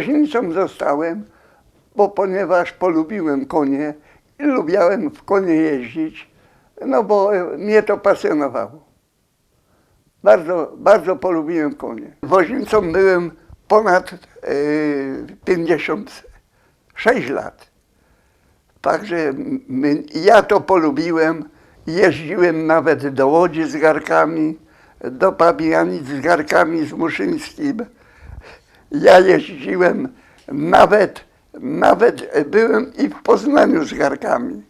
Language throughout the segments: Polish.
woźnicą zostałem, bo ponieważ polubiłem konie i lubiałem w konie jeździć, no bo e, mnie to pasjonowało. Bardzo, bardzo polubiłem konie. Woźnicą byłem ponad e, 56 lat. Także my, ja to polubiłem. Jeździłem nawet do Łodzi z garkami, do Pabianic z garkami z Muszyńskim. Ja jeździłem nawet, nawet byłem i w Poznaniu z garkami.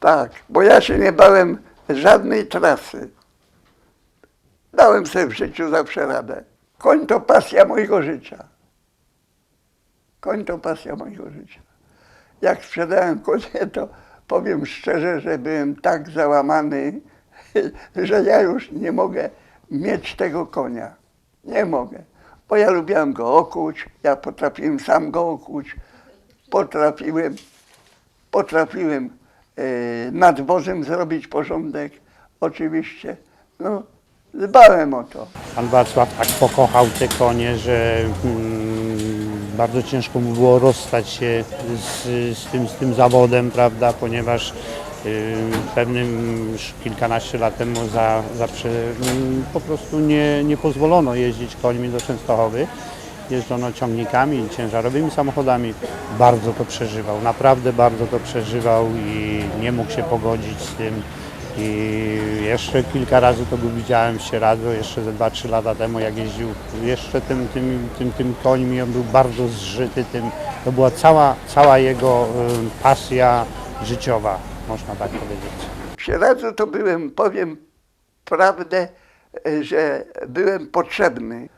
Tak, bo ja się nie bałem żadnej trasy. Dałem sobie w życiu zawsze radę. Koń to pasja mojego życia. Koń to pasja mojego życia. Jak sprzedałem konie, to powiem szczerze, że byłem tak załamany, że ja już nie mogę mieć tego konia. Nie mogę. Bo ja lubiłem go okuć, ja potrafiłem sam go okuć, potrafiłem, potrafiłem e, nad wozem zrobić porządek, oczywiście. No, dbałem o to. Pan Wacław tak pokochał te konie, że mm, bardzo ciężko mu było rozstać się z, z, tym, z tym zawodem, prawda, ponieważ y, pewnym już kilkanaście lat temu za, za mm, po prostu nie, nie pozwolono jeździć końmi do Częstochowy. Jeżdżono ciągnikami, ciężarowymi samochodami. Bardzo to przeżywał, naprawdę bardzo to przeżywał i nie mógł się pogodzić z tym. I jeszcze kilka razy to go widziałem w Sieradzu, jeszcze ze 2-3 lata temu, jak jeździł jeszcze tym, tym, tym, tym końmi, on był bardzo zżyty tym. To była cała, cała jego y, pasja życiowa, można tak powiedzieć. W Sieradzu to byłem, powiem prawdę, e, że byłem potrzebny.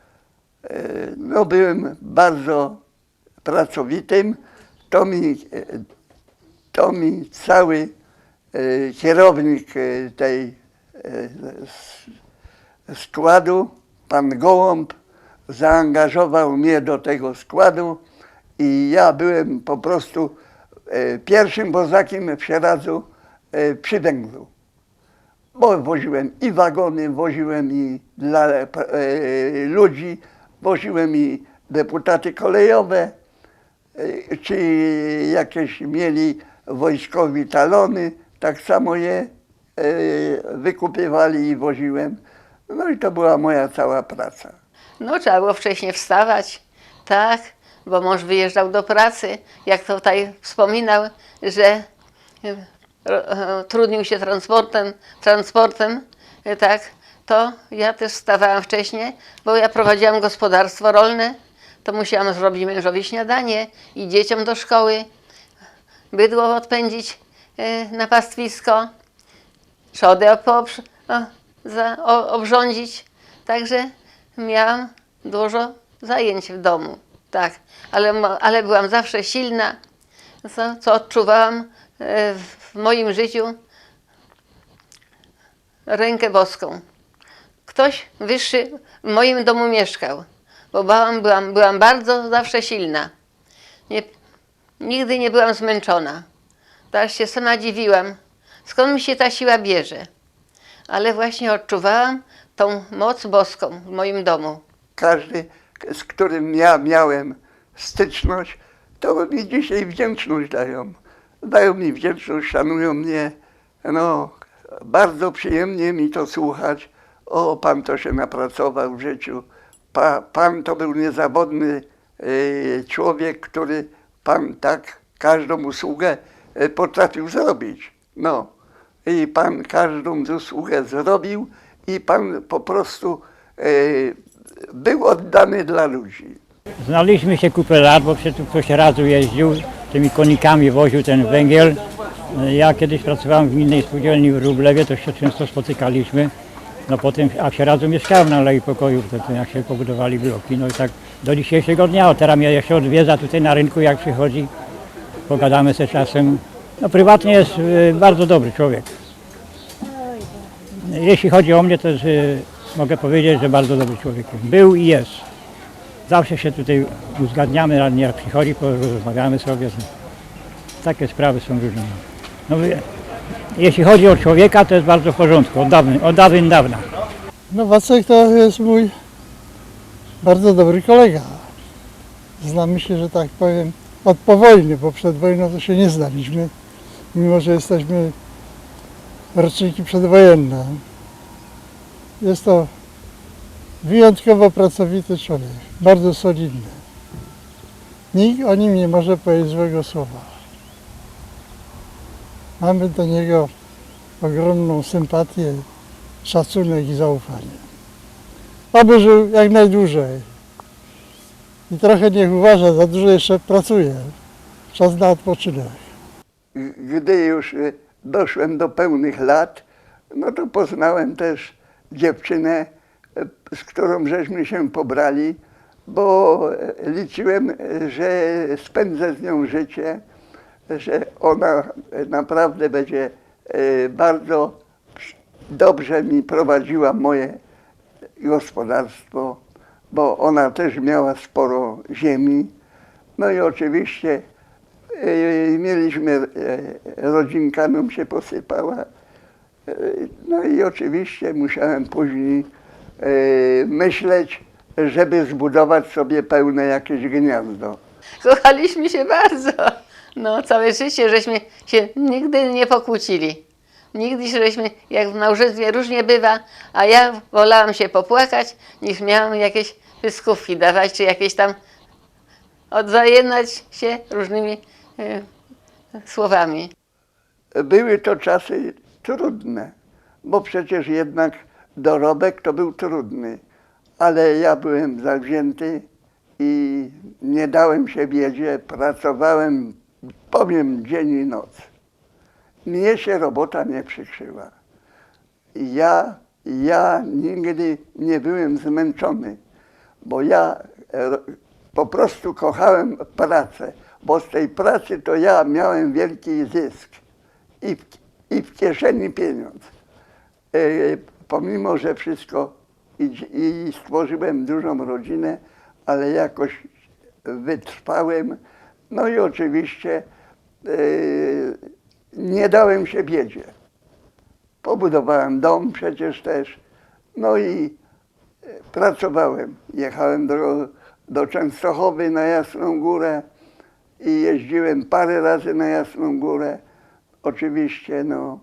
E, No byłem bardzo pracowitym. To mi, e, to mi cały kierownik tej składu, pan Gołąb, zaangażował mnie do tego składu i ja byłem po prostu pierwszym wozakiem w Sieradzu przy węglu. Bo woziłem i wagony, woziłem i dla e, ludzi, woziłem i deputaty kolejowe, e, czy jakieś mieli wojskowi talony, tak samo je e, wykupywali i woziłem. No i to była moja cała praca. No, trzeba było wcześniej wstawać, tak, bo mąż wyjeżdżał do pracy, jak tutaj wspominał, że e, e, trudnił się transportem, transportem, e, tak, to ja też wstawałam wcześniej, bo ja prowadziłam gospodarstwo rolne, to musiałam zrobić mężowi śniadanie i dzieciom do szkoły, bydło odpędzić e, na pastwisko, trzodę obrządzić. Także miałam dużo zajęć w domu, tak. Ale, ale byłam zawsze silna, co, co odczuwałam e, w moim życiu rękę boską. Ktoś wyższy w moim domu mieszkał, bo byłam, byłam, byłam bardzo zawsze silna. Nie, nigdy nie byłam zmęczona. Teraz się sama dziwiłam, skąd mi się ta siła bierze. Ale właśnie odczuwałam tą moc boską w moim domu. Każdy, z którym ja miałem styczność, to mi dzisiaj wdzięczność dają. Dają mi wdzięczność, szanują mnie. No, bardzo przyjemnie mi to słuchać. O, pan to się napracował w życiu. Pa, pan to był niezawodny e, człowiek, który pan tak każdą usługę e, potrafił zrobić. No. I pan każdą usługę zrobił i pan po prostu e, był oddany dla ludzi. Znaliśmy się kupę lat, bo przecież ktoś razu jeździł, tymi konikami woził ten węgiel. Ja kiedyś pracowałem w innej spółdzielni w Rublewie, to się często spotykaliśmy. No potem, a w Sieradzu mieszkałem na Alei Pokoju, wtedy jak się pobudowali bloki. No i tak do dzisiejszego dnia, o teraz mnie się odwiedza tutaj na rynku, jak przychodzi, pogadamy sobie czasem. No prywatnie jest y, bardzo dobry człowiek. Jeśli chodzi o mnie, to jest, y, mogę powiedzieć, że bardzo dobry człowiek. Był i jest. Zawsze się tutaj uzgadniamy, radnie jak przychodzi, porozmawiamy sobie. Takie sprawy są różne. No, jeśli chodzi o człowieka, to jest bardzo w porządku, od dawien, od dawna. No Wacek to jest mój bardzo dobry kolega. znamy się, że tak powiem, od po wojny, bo przed wojną to się nie znaliśmy, mimo że jesteśmy roczniki przedwojenne. Jest to wyjątkowo pracowity człowiek, bardzo solidny. Nikt o nim nie może powiedzieć złego słowa. Mamy do niego ogromną sympatię, szacunek i zaufanie. Aby żył jak najdłużej. I trochę niech uważa, za dużo jeszcze pracuje. Czas na odpoczynek. Gdy już doszłem do pełnych lat, no to poznałem też dziewczynę, z którą żeśmy się pobrali, bo liczyłem, że spędzę z nią życie, że ona naprawdę będzie y, bardzo dobrze mi prowadziła moje gospodarstwo, bo ona też miała sporo ziemi. No i oczywiście e, mieliśmy, e, rodzinka nam się posypała. E, No i oczywiście musiałem później e, myśleć, żeby zbudować sobie pełne jakieś gniazdo. Kochaliśmy się bardzo. No, całe życie żeśmy się nigdy nie pokłócili. Nigdy żeśmy, jak w małżeństwie różnie bywa, a ja wolałam się popłakać, niż miałam jakieś pyskówki dawać, czy jakieś tam odzajemnać się różnymi e, słowami. Były to czasy trudne, bo przecież jednak dorobek to był trudny, ale ja byłem zawzięty i nie dałem się biedzie, pracowałem, powiem, dzień i noc. Mnie się robota nie przykrzyła. Ja, ja nigdy nie byłem zmęczony, bo ja e, po prostu kochałem pracę, bo z tej pracy to ja miałem wielki zysk i w, i w kieszeni pieniądz. Pomimo, że wszystko i, i stworzyłem dużą rodzinę, ale jakoś wytrwałem. No i oczywiście e, nie dałem się biedzie. Pobudowałem dom przecież też. No i e, pracowałem. Jechałem do, do Częstochowy na Jasną Górę i jeździłem parę razy na Jasną Górę. Oczywiście, no.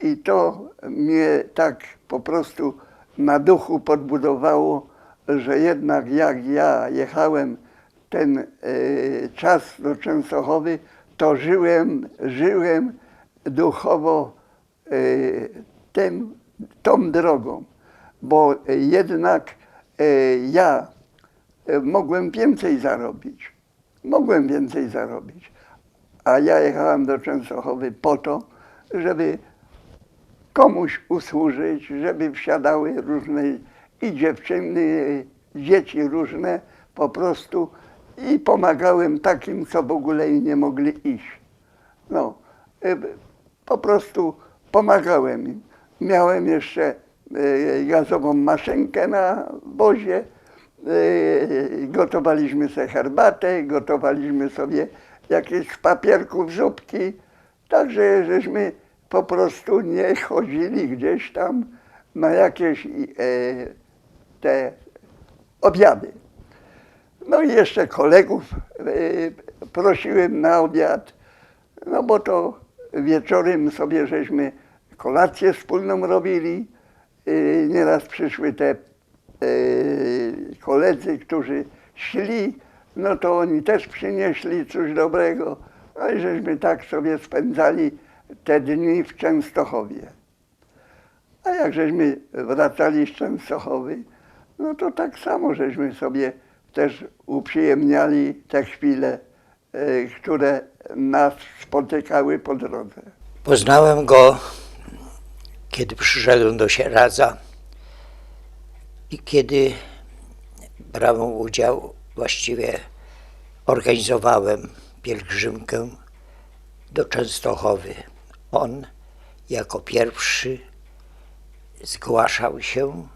I to mnie tak po prostu na duchu podbudowało, że jednak jak ja jechałem ten e, czas do Częstochowy, to żyłem, żyłem duchowo e, tym, tą drogą, bo jednak e, ja mogłem więcej zarobić. Mogłem więcej zarobić. A ja jechałem do Częstochowy po to, żeby komuś usłużyć, żeby wsiadały różne i dziewczyny, dzieci różne po prostu i pomagałem takim, co w ogóle nie mogli iść. No, y, po prostu pomagałem im. Miałem jeszcze y, gazową maszynkę na wozie, y, gotowaliśmy sobie herbatę, gotowaliśmy sobie jakieś papierków zupki, także żeśmy po prostu nie chodzili gdzieś tam na jakieś e, te obiady. No i jeszcze kolegów e, prosiłem na obiad, no bo to wieczorem sobie żeśmy kolację wspólną robili. E, Nieraz przyszły te e, koledzy, którzy szli, no to oni też przynieśli coś dobrego. No i żeśmy tak sobie spędzali te dni w Częstochowie. A jak żeśmy wracali z Częstochowy, no to tak samo żeśmy sobie też uprzyjemniali te chwile, e, które nas spotykały po drodze. Poznałem go, kiedy przyszedłem do Sieradza i kiedy brałem udział, właściwie organizowałem pielgrzymkę do Częstochowy. On jako pierwszy zgłaszał się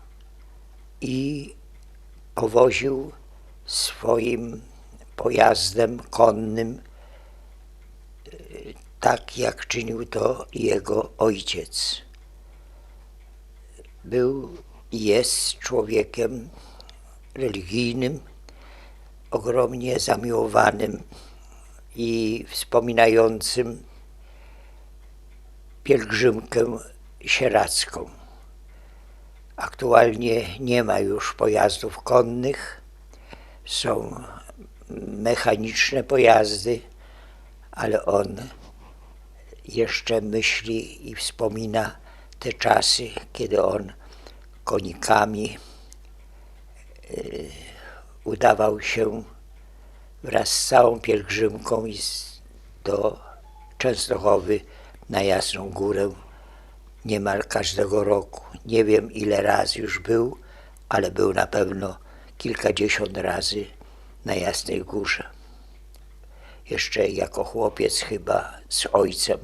i powoził swoim pojazdem konnym tak jak czynił to jego ojciec. Był i jest człowiekiem religijnym, ogromnie zamiłowanym i wspominającym pielgrzymkę sieradzką. Aktualnie nie ma już pojazdów konnych, są mechaniczne pojazdy, ale on jeszcze myśli i wspomina te czasy, kiedy on konikami y, udawał się wraz z całą pielgrzymką do Częstochowy na Jasną Górę niemal każdego roku. Nie wiem ile razy już był, ale był na pewno kilkadziesiąt razy na Jasnej Górze. Jeszcze jako chłopiec chyba z ojcem,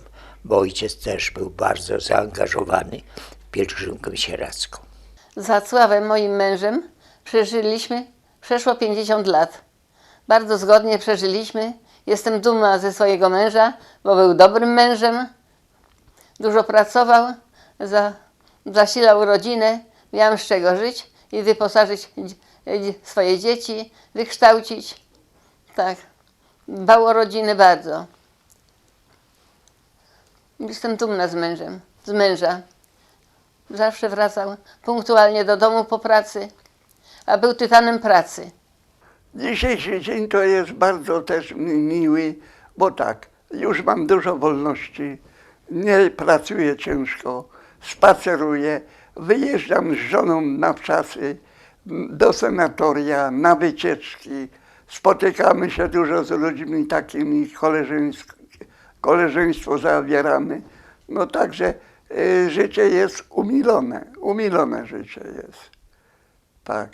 bo ojciec też był bardzo zaangażowany w pielgrzymkę sieradzką. Za Sławem, moim mężem, przeżyliśmy przeszło 50 lat. Bardzo zgodnie przeżyliśmy. Jestem dumna ze swojego męża, bo był dobrym mężem. Dużo pracował, za, zasilał rodzinę, miałam z czego żyć i wyposażyć swoje dzieci, wykształcić. Tak, dbał o rodzinę bardzo. Jestem dumna z mężem, z męża. Zawsze wracał punktualnie do domu po pracy, a był tytanem pracy. Dzisiejszy dzień to jest bardzo też mi- miły, bo tak, już mam dużo wolności, nie pracuję ciężko, spaceruję, wyjeżdżam z żoną na wczasy do senatoria, na wycieczki, spotykamy się dużo z ludźmi takimi, koleżeństwo zawieramy. No także y, życie jest umilone, umilone życie jest. Tak.